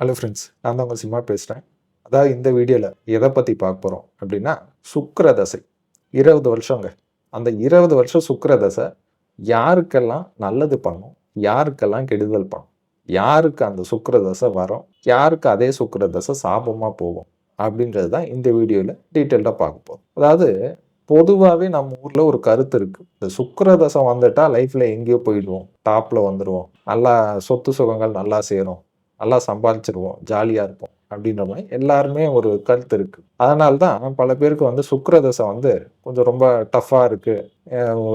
Hello friends நான் தான் உங்கள் சிம்மா பேசுகிறேன் அதாவது இந்த வீடியோவில் எதை பற்றி பார்க்க போகிறோம் அப்படின்னா சுக்கர தசை. இருபது வருஷங்க. அந்த இருபது வருஷம் சுக்கர தசை யாருக்கெல்லாம் நல்லது பண்ணும்? யாருக்கெல்லாம் கெடுதல் பண்ணும்? யாருக்கு அந்த சுக்கர தசை வரும்? யாருக்கு அதே சுக்கர தசை சாபமாக போகும்? அப்படின்றது தான் இந்த வீடியோவில் டீட்டெயில்டாக பார்க்க போகிறோம் அதாவது பொதுவாகவே நம்ம ஊரில் ஒரு கருத்து இருக்குது இந்த சுக்கிர தசை வந்துட்டால் லைஃப்பில் எங்கேயோ போயிடுவோம். டாப்பில் வந்துடுவோம் நல்லா சொத்து சுகங்கள் நல்லா சேரும். நல்லா சம்பாதிச்சிருவோம் ஜாலியாக இருப்போம் அப்படின்ற மாதிரி எல்லாருமே ஒரு கருத்து இருக்குது அதனால தான் பல பேருக்கு வந்து சுக்கரதசை வந்து கொஞ்சம் ரொம்ப டஃப்பாக இருக்குது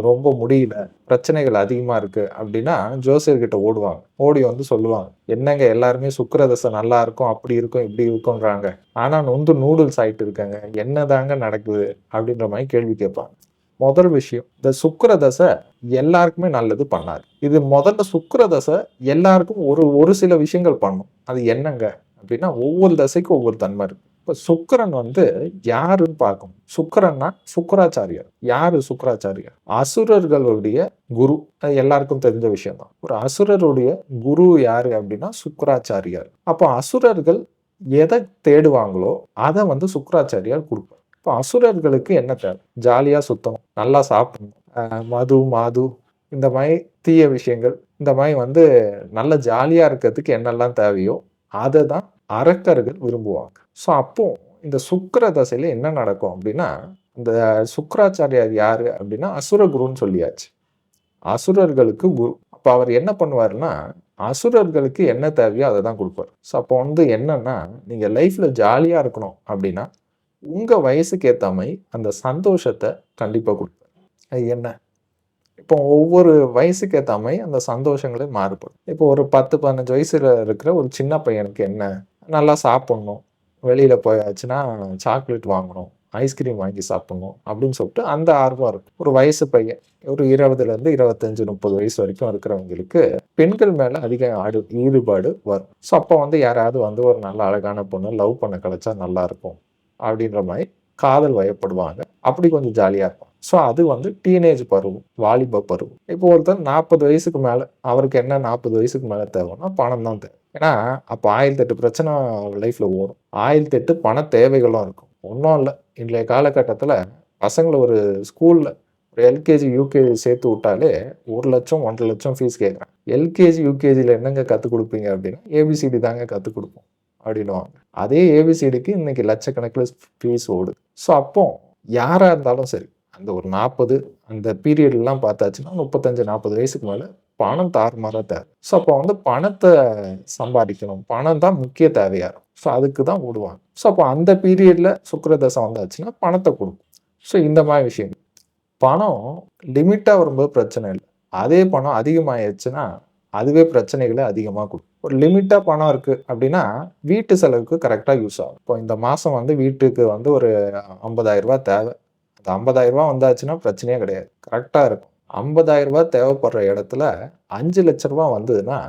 ரொம்ப முடியல. பிரச்சனைகள் அதிகமாக இருக்குது அப்படின்னா ஜோசியர்கிட்ட ஓடுவாங்க. ஓடி வந்து சொல்லுவாங்க. என்னங்க எல்லாருமே சுக்கரதசை நல்லா இருக்கும் அப்படி இருக்கும் இப்படி இருக்கும்ன்றாங்க. ஆனால் நொந்து நூடுல்ஸ் ஆகிட்டு இருக்காங்க. என்னதாங்க நடக்குது அப்படின்ற மாதிரி கேள்வி கேட்பாங்க. முதல் விஷயம் இந்த சுக்கிரதசை எல்லாருக்குமே நல்லது பண்ணாது. இது முதல்ல சுக்கிரதசை எல்லாருக்கும் ஒரு ஒரு சில விஷயங்கள் பண்ணும். அது என்னங்க அப்படின்னா ஒவ்வொரு தசைக்கும் ஒவ்வொரு தன்மை இருக்கு. இப்போ சுக்கரன் வந்து யாருன்னு பார்க்கணும். சுக்கரன்னா சுக்கராச்சாரியர். யாரு சுக்கராச்சாரியர்? அசுரர்களுடைய குரு. எல்லாருக்கும் தெரிஞ்ச விஷயம் தான் ஒரு அசுரருடைய குரு யாரு அப்படின்னா சுக்கராச்சாரியார். அப்போ அசுரர்கள் எதை தேடுவாங்களோ அதை வந்து சுக்கராச்சாரியார் கொடுப்பார். இப்போ அசுரர்களுக்கு என்ன தேவை? ஜாலியாக சுத்தம் நல்லா சாப்பிடணும். மது மாது இந்த மாதிரி தீய விஷயங்கள் இந்த மாதிரி வந்து நல்ல ஜாலியாக இருக்கிறதுக்கு என்னெல்லாம் தேவையோ அதை தான் அரக்கர்கள் விரும்புவாங்க. ஸோ அப்போ இந்த சுக்கிர தசையில் என்ன நடக்கும் அப்படின்னா இந்த சுக்கராச்சாரியார் யார் அப்படின்னா அசுர குருன்னு சொல்லியாச்சு. அசுரர்களுக்கு குரு அப்போ அவர் என்ன பண்ணுவாருன்னா அசுரர்களுக்கு என்ன தேவையோ அதை தான் கொடுப்பார். ஸோ அப்போ வந்து என்னன்னா நீங்கள் லைஃப்பில் ஜாலியாக இருக்கணும் அப்படின்னா உங்கள் வயசுக்கு ஏற்ற மாதிரி அந்த சந்தோஷத்தை கண்டிப்பாக கொடுப்பேன் அது என்ன? இப்போ ஒவ்வொரு வயசுக்கு ஏற்ற மாதிரி அந்த சந்தோஷங்களே மாறுபடும். இப்போ ஒரு பத்து பதினஞ்சு வயசில் இருக்கிற ஒரு சின்ன பையனுக்கு என்ன? நல்லா சாப்பிட்ணும். வெளியில் போயாச்சுன்னா சாக்லேட் வாங்கணும். ஐஸ்கிரீம் வாங்கி சாப்பிட்ணும் அப்படின்னு சொல்லிட்டு அந்த ஆர்வம் இருக்கும். ஒரு வயசு பையன் ஒரு இருபதுலேருந்து இருபத்தஞ்சு முப்பது வயசு வரைக்கும் இருக்கிறவங்களுக்கு பெண்கள் மேலே அதிக ஆடு ஈடுபாடு வரும். ஸோ அப்போ வந்து யாராவது வந்து ஒரு நல்ல அழகான பொண்ணு லவ் பண்ண கிடச்சா நல்லாயிருக்கும் அப்படின்ற மாதிரி காதல் வயப்படுவாங்க. அப்படி கொஞ்சம் ஜாலியாக இருக்கும் ஸோ அது வந்து டீனேஜ் பருவம் வாலிப பருவம். இப்போ ஒருத்தர் நாற்பது வயசுக்கு மேலே அவருக்கு என்ன நாற்பது வயசுக்கு மேலே தேவைன்னா பணம் தான் தேவை. ஏன்னா அப்போ ஆயிரத்தெட்டு பிரச்சனை லைஃப்பில் ஓடும். ஆயிரத்தெட்டு பண தேவைகளும் இருக்கும். ஒன்றும் இல்லை. இன்றைய காலகட்டத்தில் பசங்களை ஒரு ஸ்கூலில் ஒரு எல்கேஜி யூகேஜி சேர்த்து விட்டாலே ஒரு லட்சம் ஒன்றரை லட்சம் ஃபீஸ் கேட்குறேன் எல்கேஜி யூகேஜியில் என்னங்க கற்றுக் கொடுப்பீங்க அப்படின்னா ஏபிசிடி தாங்க கற்றுக் கொடுப்போம். அப்படின்வாங்க அதே ஏபிசிடிக்கு இன்னைக்கு லட்சக்கணக்கில் ஃபீஸ் ஓடுது. ஸோ அப்போ யாராக இருந்தாலும் சரி அந்த ஒரு நாற்பது அந்த பீரியட்லாம் பார்த்தாச்சுன்னா முப்பத்தஞ்சு நாற்பது வயசுக்கு மேலே பணம் தாறுமாறாக தேவை. ஸோ அப்போ வந்து பணத்தை சம்பாதிக்கணும். பணம் தான் முக்கிய தேவையாக இருக்கும் ஸோ அதுக்கு தான் ஓடுவாங்க. ஸோ அப்போ அந்த பீரியடில் சுக்கரதசம் வந்தாச்சுன்னா பணத்தை கொடுக்கும். ஸோ இந்த மாதிரி விஷயங்கள். பணம் லிமிட்டாக வரும்போது பிரச்சனை இல்லை. அதே பணம் அதிகமாகிடுச்சுன்னா அதுவே பிரச்சனைகளை அதிகமாக கொடுக்கும் ஒரு லிமிட்டாக பணம் இருக்குது அப்படின்னா வீட்டு செலவுக்கு கரெக்டாக யூஸ் ஆகும். இப்போ இந்த மாதம் வந்து வீட்டுக்கு வந்து ஒரு ஐம்பதாயிரரூபா தேவை. அந்த ஐம்பதாயிரரூபா வந்தாச்சுன்னா பிரச்சனையே கிடையாது. கரெக்டாக இருக்கும். ஐம்பதாயிரரூபா தேவைப்படுற இடத்துல அஞ்சு லட்ச ரூபா வந்ததுன்னா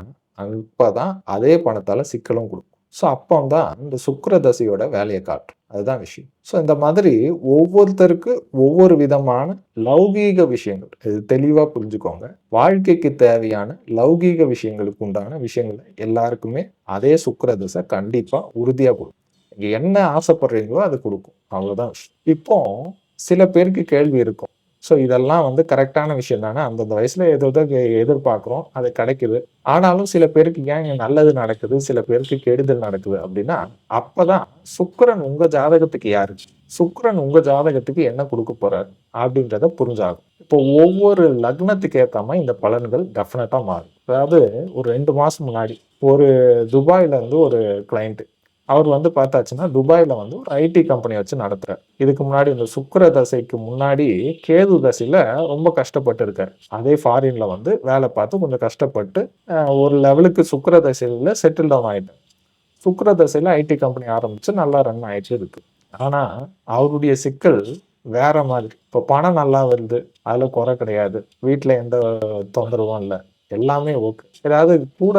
அப்போ தான் அதே பணத்தால் சிக்கலும் கொடுக்கும். ஸோ அப்போ தான் இந்த சுக்கர தசையோட வேலையை காட்டும். அதுதான் விஷயம். ஸோ இந்த மாதிரி ஒவ்வொருத்தருக்கு ஒவ்வொரு விதமான லௌகீக விஷயங்கள். இது தெளிவாக புரிஞ்சுக்கோங்க. வாழ்க்கைக்கு தேவையான லௌகீக விஷயங்களுக்கு உண்டான விஷயங்களை எல்லாருக்குமே அதே சுக்கர தசை கண்டிப்பாக உறுதியாக கொடுக்கும். நீங்கள் என்ன ஆசைப்படுறீங்களோ அது கொடுக்கும். அவ்வளோதான் விஷயம். இப்போ சில பேருக்கு கேள்வி இருக்கும். ஸோ இதெல்லாம் வந்து கரெக்டான விஷயம் தானே? அந்தந்த வயசில் ஏதோ எதிர்பார்க்குறோம் அது கிடைக்குது. ஆனாலும் சில பேருக்கு ஏன் நல்லது நடக்குது? சில பேருக்கு கெடுதல் நடக்குது அப்படின்னா அப்பதான் சுக்கரன் உங்கள் ஜாதகத்துக்கு யாரு? சுக்கரன் உங்கள் ஜாதகத்துக்கு என்ன கொடுக்க போகிறாரு அப்படின்றத புரிஞ்சாகும். இப்போ ஒவ்வொரு லக்னத்துக்கு ஏற்ற மாதிரி இந்த பலன்கள் டெஃபினட்டாக மாறும். அதாவது ஒரு ரெண்டு மாதம் முன்னாடி ஒரு துபாயிலேருந்து ஒரு கிளைண்ட்டு அவர் வந்து பார்த்தாச்சுன்னா துபாயில் வந்து ஒரு ஐடி கம்பெனி வச்சு நடத்துகிறார் இதுக்கு முன்னாடி இந்த சுக்கர தசைக்கு முன்னாடி கேது தசையில் ரொம்ப கஷ்டப்பட்டு இருக்கார். அதே ஃபாரினில் வந்து வேலை பார்த்து கொஞ்சம் கஷ்டப்பட்டு ஒரு லெவலுக்கு சுக்கர தசையில் செட்டில் டவுன் ஆயிட்டார். சுக்கிர தசையில் ஐடி கம்பெனி ஆரம்பித்து நல்லா ரன் ஆகிட்டு இருக்கு. ஆனால் அவருடைய சிக்கல் வேற மாதிரி. இப்போ பணம் நல்லா வருது அதில் குறை கிடையாது. வீட்டில் எந்த தொந்தரவும் இல்லை. எல்லாமே ஓகே ஏதாவது கூட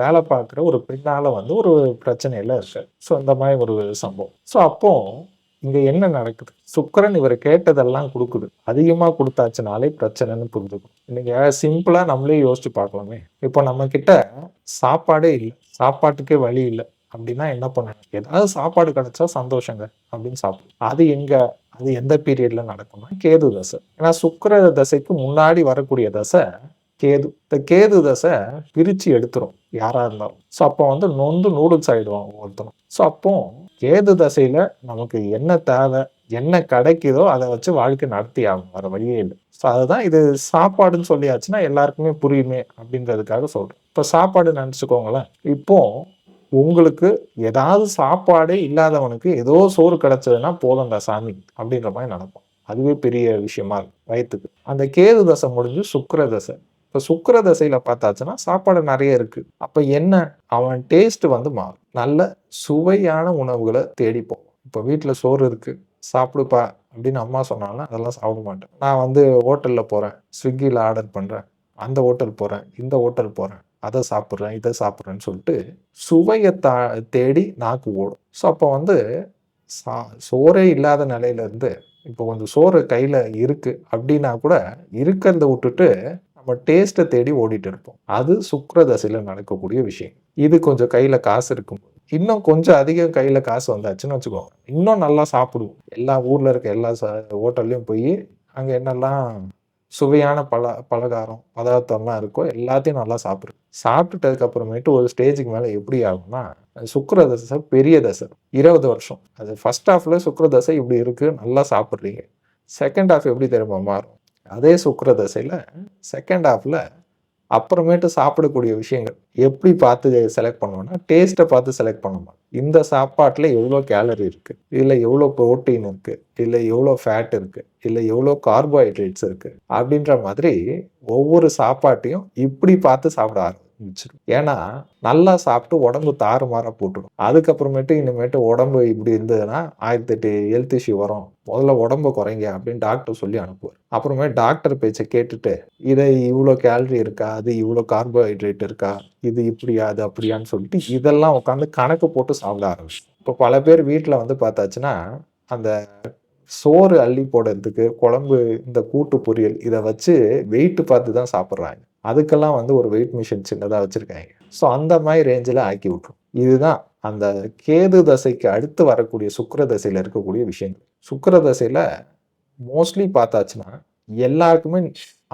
வேலை பார்க்குற ஒரு பின்னால் வந்து ஒரு பிரச்சனையில் இருக்கு. ஸோ இந்த மாதிரி ஒரு சம்பவம். ஸோ அப்போ இங்கே என்ன நடக்குது? சுக்கரன் இவர் கேட்டதெல்லாம் கொடுக்குது. அதிகமாக கொடுத்தாச்சுனாலே பிரச்சனைன்னு புரிஞ்சுக்கும். இன்னைக்கு சிம்பிளாக நம்மளே யோசிச்சு பார்க்கலாமே. இப்போ நம்ம கிட்ட சாப்பாடே இல்லை. சாப்பாட்டுக்கே வழி இல்லை. அப்படின்னா என்ன பண்ணணும்? ஏதாவது சாப்பாடு கிடைச்சா சந்தோஷங்க. அப்படின்னு சாப்பிடும் அது எங்க அது எந்த பீரியட்ல நடக்கும்னா கேது தசை. ஏன்னா சுக்கர தசைக்கு முன்னாடி வரக்கூடிய தசை கேது. இந்த கேது தசை பிரித்து எடுத்துரும் யாராக இருந்தாலும். ஸோ அப்போ வந்து நொந்து நூடுல்ஸ் ஆகிடுவான் ஒவ்வொருத்தரும் ஸோ அப்போ கேது தசையில் நமக்கு என்ன தேவை என்ன கிடைக்குதோ அதை வச்சு வாழ்க்கை நடத்தி ஆகும் வர வழியே இல்லை. ஸோ அதுதான் இது சாப்பாடுன்னு சொல்லியாச்சுன்னா எல்லாருக்குமே புரியுமே அப்படின்றதுக்காக சொல்கிறேன் இப்போ சாப்பாடு நினச்சிக்கோங்களேன். இப்போது உங்களுக்கு ஏதாவது சாப்பாடே இல்லாதவனுக்கு ஏதோ சோறு கிடைச்சதுன்னா அந்த சாமி அப்படின்ற மாதிரி நடக்கும். அதுவே பெரிய விஷயமா இருக்கும் வயிற்றுக்கு அந்த கேது தசை முடிஞ்சு சுக்கர தசை. இப்போ சுக்கிர தசையில் பார்த்தாச்சுன்னா சாப்பாடு நிறைய இருக்குது அப்போ என்ன? அவன் டேஸ்ட் வந்து மாறும். நல்ல சுவையான உணவுகளை தேடிப்போம். இப்போ வீட்டில் சோறு இருக்குது சாப்பிடுப்பா அப்படின்னு அம்மா சொன்னாலும் அதெல்லாம் சாப்பிட மாட்டேன். நான் வந்து ஹோட்டலில் போகிறேன் ஸ்விக்கியில் ஆர்டர் பண்ணுறேன் அந்த ஹோட்டல் போகிறேன் இந்த ஹோட்டல் போகிறேன் அதை சாப்பிட்றேன் இதை சாப்பிட்றேன்னு சொல்லிட்டு சுவையை தா தேடி நாக்கு ஓடும். ஸோ அப்போ வந்து சா சோறே இல்லாத நிலையிலேருந்து இப்போ கொஞ்சம் சோறு கையில் இருக்குது அப்படின்னா கூட இருக்கிறத விட்டுட்டு நம்ம டேஸ்ட்டை தேடி ஓடிட்டு இருப்போம். அது சுக்ர தசையில் நடக்கக்கூடிய விஷயம். இது கொஞ்சம் கையில் காசு இருக்கும்போது. இன்னும் கொஞ்சம் அதிகம் கையில் காசு வந்தாச்சுன்னு வச்சுக்கோங்க. இன்னும் நல்லா சாப்பிடுவோம். எல்லா ஊரில் இருக்க எல்லா ஹோட்டல்லையும் போய் அங்கே என்னெல்லாம் சுவையான பல பலகாரம் பதார்த்தம்லாம் இருக்கோ எல்லாத்தையும் நல்லா சாப்பிடும் சாப்பிட்டுட்டதுக்கு அப்புறமேட்டு ஒரு ஸ்டேஜுக்கு மேலே எப்படி ஆகும்னா சுக்கிர தசை பெரிய தசை. இருபது வருஷம். அது ஃபர்ஸ்ட் ஹாஃபில் சுக்கிர தசை இப்படி இருக்குது நல்லா சாப்பிட்றீங்க. செகண்ட் ஹாஃப் எப்படி தெரியுமா மாறும்? அதே சுக்கிர தசையில் செகண்ட் ஹாஃபில் அப்புறமேட்டு சாப்பிடக்கூடிய விஷயங்கள். எப்படி பார்த்து செலக்ட் பண்ணுவோம்னா டேஸ்ட்டை பார்த்து செலக்ட் பண்ணுவோம். இந்த சாப்பாட்டில் எவ்வளோ கேலரி இருக்குது இல்லை எவ்வளோ ப்ரோட்டீன் இருக்குது இல்லை எவ்வளோ ஃபேட் இருக்குது இல்லை எவ்வளோ கார்போஹைட்ரேட்ஸ் இருக்குது அப்படின்ற மாதிரி ஒவ்வொரு சாப்பாட்டையும் இப்படி பார்த்து சாப்பிட ஆரம்பிச்சு ஆரம்பிச்சிடும் ஏன்னா நல்லா சாப்பிட்டு உடம்பு தாறுமாறாக போட்டுடும். அதுக்கப்புறமேட்டு இனிமேட்டு உடம்பு இப்படி இருந்ததுன்னா ஆயிரத்தி எட்டு ஹெல்த் இஷ்யூ வரும். முதல்ல உடம்பு குறைங்க அப்படின்னு டாக்டர் சொல்லி அனுப்புவார். அப்புறமே டாக்டர் பேச்சை கேட்டுட்டு இதை இவ்வளோ கேலரி இருக்கா? அது இவ்வளோ கார்போஹைட்ரேட் இருக்கா? இது இப்படியா? அது அப்படியான்னு சொல்லிட்டு இதெல்லாம் உட்காந்து கணக்கு போட்டு சாப்பிட ஆரம்பிச்சு இப்போ பல பேர் வீட்டில் வந்து பார்த்தாச்சுன்னா அந்த சோறு அள்ளி போடுறதுக்கு குழம்பு இந்த கூட்டு பொரியல் இதை வச்சு வெயிட்டு பார்த்து தான் சாப்பிட்றாங்க. அதுக்கெல்லாம் வந்து ஒரு வெயிட் மிஷின் சின்னதாக வச்சுருக்காங்க. ஸோ அந்த மாதிரி ரேஞ்சில் ஆக்கி விட்ரும் இதுதான் அந்த கேது தசைக்கு அடுத்து வரக்கூடிய சுக்கர தசையில் இருக்கக்கூடிய விஷயங்கள். சுக்கர தசையில் மோஸ்ட்லி பார்த்தாச்சுன்னா எல்லாருக்குமே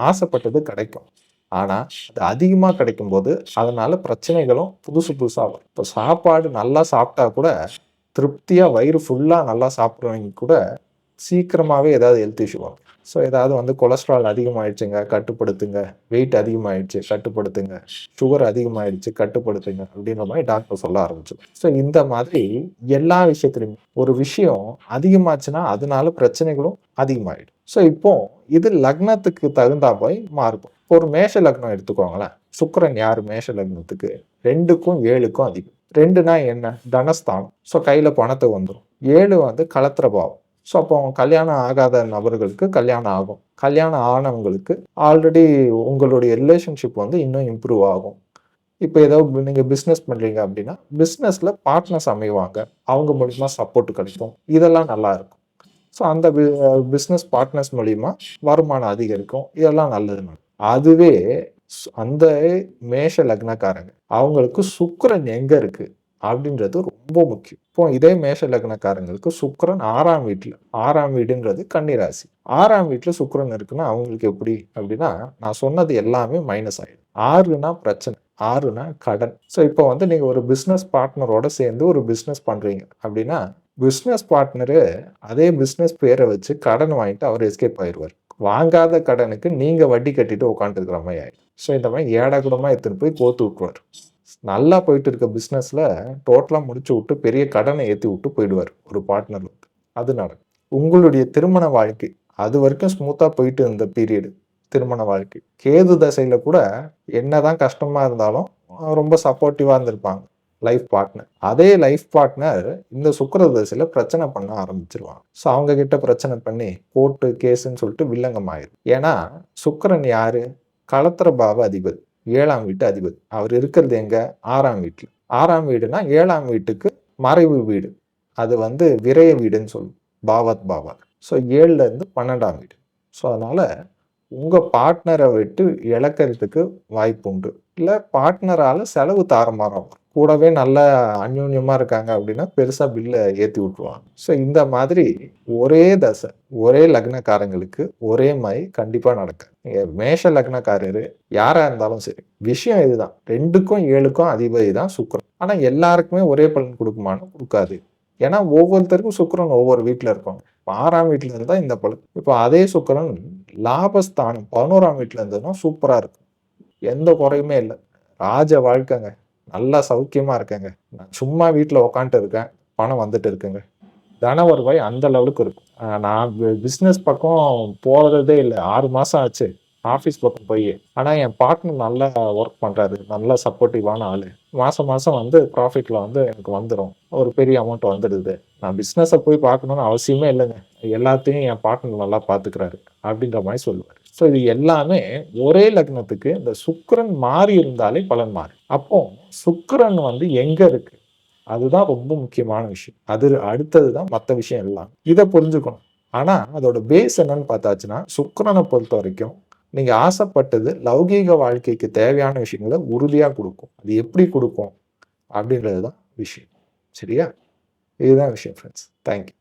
ஆசைப்பட்டது கிடைக்கும். ஆனால் அது அதிகமாக கிடைக்கும்போது அதனால் பிரச்சனைகளும் புதுசு புதுசாக வரும். இப்போ சாப்பாடு நல்லா சாப்பிட்டா கூட திருப்தியாக வயிறு ஃபுல்லாக நல்லா சாப்பிட்றவங்க கூட சீக்கிரமாகவே ஏதாவது ஹெல்த் இஷ்யூ வரும். ஸோ ஏதாவது வந்து கொலஸ்ட்ரால் அதிகமாகிடுச்சுங்க கட்டுப்படுத்துங்க. வெயிட் அதிகமாகிடுச்சு கட்டுப்படுத்துங்க. சுகர் அதிகமாகிடுச்சு கட்டுப்படுத்துங்க அப்படின்ற மாதிரி டாக்டர் சொல்ல ஆரம்பிச்சு ஸோ இந்த மாதிரி எல்லா விஷயத்துலையுமே ஒரு விஷயம் அதிகமாச்சுன்னா அதனால பிரச்சனைகளும் அதிகமாகிடும் ஸோ இப்போ இது லக்னத்துக்கு தகுந்தா போய் மாறுபடும். ஒரு மேஷ லக்னம் எடுத்துக்கோங்களேன். சுக்கரன் யார் மேஷ லக்னத்துக்கு? ரெண்டுக்கும் ஏழுக்கும் அதிகம் ரெண்டுனா என்ன? தனஸ்தானம். ஸோ கையில் பணத்தை வந்துடும் ஏழு வந்து கலத்திர பாவம். ஸோ அப்போ கல்யாணம் ஆகாத நபர்களுக்கு கல்யாணம் ஆகும். கல்யாணம் ஆனவங்களுக்கு ஆல்ரெடி உங்களுடைய ரிலேஷன்ஷிப் வந்து இன்னும் இம்ப்ரூவ் ஆகும். இப்போ ஏதோ நீங்கள் பிஸ்னஸ் பண்ணுறீங்க அப்படின்னா பிஸ்னஸில் பார்ட்னர்ஸ் அமைவாங்க. அவங்க மூலிமா சப்போர்ட் கிடைக்கும். இதெல்லாம் நல்லா இருக்கும். ஸோ அந்த பிஸ்னஸ் பார்ட்னர்ஸ் மூலிமா வருமானம் அதிகரிக்கும். இதெல்லாம் நல்லது அதுவே அந்த மேஷ லக்னக்காரங்க அவங்களுக்கு சுக்கரன் எங்கே இருக்குது அப்படின்றது ரொம்ப முக்கியம். இப்போ இதே மேஷ லக்னக்காரங்களுக்கு சுக்கரன் ஆறாம் வீட்டில் ஆறாம் வீடுன்றது கன்னிராசி. ஆறாம் வீட்டில் சுக்கரன் இருக்குன்னா அவங்களுக்கு எப்படி அப்படின்னா நான் சொன்னது எல்லாமே மைனஸ் ஆயிடும். ஆறுனா பிரச்சனை ஆறுனா கடன். ஸோ இப்போ வந்து நீங்கள் ஒரு பிஸ்னஸ் பார்ட்னரோட சேர்ந்து ஒரு பிஸ்னஸ் பண்ணுறீங்க அப்படின்னா பிஸ்னஸ் பார்ட்னரு அதே பிஸ்னஸ் பேரை வச்சு கடன் வாங்கிட்டு அவர் எஸ்கேப் ஆயிடுவார் வாங்காத கடனுக்கு நீங்கள் வட்டி கட்டிட்டு உட்காந்துருக்கிற மாதிரி ஆயிடும். ஸோ இந்த மாதிரி ஏடா கூடமாக எடுத்துன்னு போய் கோத்து விட்டுவார் நல்லா போயிட்டு இருக்க பிஸ்னஸில் டோட்டலாக முடிச்சு விட்டு பெரிய கடனை ஏற்றி விட்டு போயிடுவார் ஒரு பார்ட்னர் வந்து அது நடக்கும். உங்களுடைய திருமண வாழ்க்கை அது வரைக்கும் ஸ்மூத்தாக போயிட்டு இருந்த பீரியடு திருமண வாழ்க்கை. கேது தசையில் கூட என்னதான் கஷ்டமாக இருந்தாலும் ரொம்ப சப்போர்ட்டிவாக இருந்திருப்பாங்க. லைஃப் பார்ட்னர் அதே லைஃப் பார்ட்னர் இந்த சுக்கர தசையில் பிரச்சனை பண்ண ஆரம்பிச்சிருவாங்க. ஸோ அவங்க கிட்ட பிரச்சனை பண்ணி கோர்ட்டு கேஸுன்னு சொல்லிட்டு வில்லங்கம் ஆயிரும். ஏன்னா சுக்கரன் யாரு? களத்திர பாவ அதிபதி. ஏழாம் வீட்டு அதிபதி. அவர் இருக்கிறது எங்கே? ஆறாம் வீட்டில் ஆறாம் வீடுனா ஏழாம் வீட்டுக்கு மறைவு வீடு. அது வந்து விரைய வீடுன்னு சொல்லுவோம். பாவத் பாவத் ஸோ ஏழுலேருந்து பன்னெண்டாம் வீடு. ஸோ அதனால் உங்கள் பார்ட்னரை விட்டு இழக்கிறதுக்கு வாய்ப்பு உண்டு. இல்லை பார்ட்னரால் செலவு தாரமாறம் கூடவே நல்ல அந்யோன்யமாக இருக்காங்க அப்படின்னா பெருசாக பில்லை ஏற்றி விட்ருவாங்க ஸோ இந்த மாதிரி ஒரே தசை ஒரே லக்னக்காரங்களுக்கு ஒரே மாதிரி கண்டிப்பாக நடக்கும். மேஷ லக்னக்காரரு யாராக இருந்தாலும் சரி விஷயம் இதுதான். ரெண்டுக்கும் ஏழுக்கும் அதிபதி தான் சுக்கிரன். ஆனால் எல்லாருக்குமே ஒரே பலன் கொடுக்குமான்னு கொடுக்காது. ஏன்னா ஒவ்வொருத்தருக்கும் சுக்கிரன் ஒவ்வொரு வீட்டில் இருக்கும் ஆறாம் வீட்டில் இருந்தால் இந்த பலன். இப்போ அதே சுக்கிரன் லாபஸ்தானம் பதினோராம் வீட்டில் இருந்ததுன்னா சூப்பராக இருக்கும். எந்த குறையுமே இல்லை. ராஜ வாழ்க்கைங்க. நல்லா சௌக்கியமாக இருக்கேங்க. நான் சும்மா வீட்டில் உக்காந்துட்டு இருக்கேன். பணம் வந்துட்டு இருக்குங்க. தன வருவாய் அந்த லெவலுக்கு இருக்கும். நான் பிஸ்னஸ் பக்கம் போகிறதே இல்லை. ஆறு மாதம் ஆச்சு. ஆஃபீஸ் பக்கம் போய். ஆனால் என் பார்ட்னர் நல்லா ஒர்க் பண்ணுறாரு நல்லா சப்போர்ட்டிவான ஆள். மாதம் மாதம் வந்து ப்ராஃபிட்டில் வந்து எனக்கு வந்துடும் ஒரு பெரிய அமௌண்ட் வந்துடுது. நான் பிஸ்னஸை போய் பார்க்கணுன்னு அவசியமே இல்லைங்க. எல்லாத்தையும் என் பார்ட்னர் நல்லா பார்த்துக்கிறாரு. அப்படின்ற மாதிரி சொல்லுவார். ஸோ இது எல்லாமே ஒரே லக்னத்துக்கு இந்த சுக்கரன் மாறி இருந்தாலே பலன் மாறி. அப்போ சுக்கரன் வந்து எங்க இருக்கு? அதுதான் ரொம்ப முக்கியமான விஷயம். அது அடுத்தது தான் மற்ற விஷயம் எல்லாம். இதை புரிஞ்சுக்கணும். ஆனா அதோட பேஸ் என்னன்னு பார்த்தாச்சுன்னா சுக்கரனை பொறுத்த வரைக்கும் நீங்க ஆசைப்பட்டது லௌகீக வாழ்க்கைக்கு தேவையான விஷயங்களை உறுதியா கொடுக்கும். அது எப்படி கொடுக்கும்? அப்படின்றது தான் விஷயம். சரியா? இதுதான் விஷயம் ஃப்ரெண்ட்ஸ் தேங்க்யூ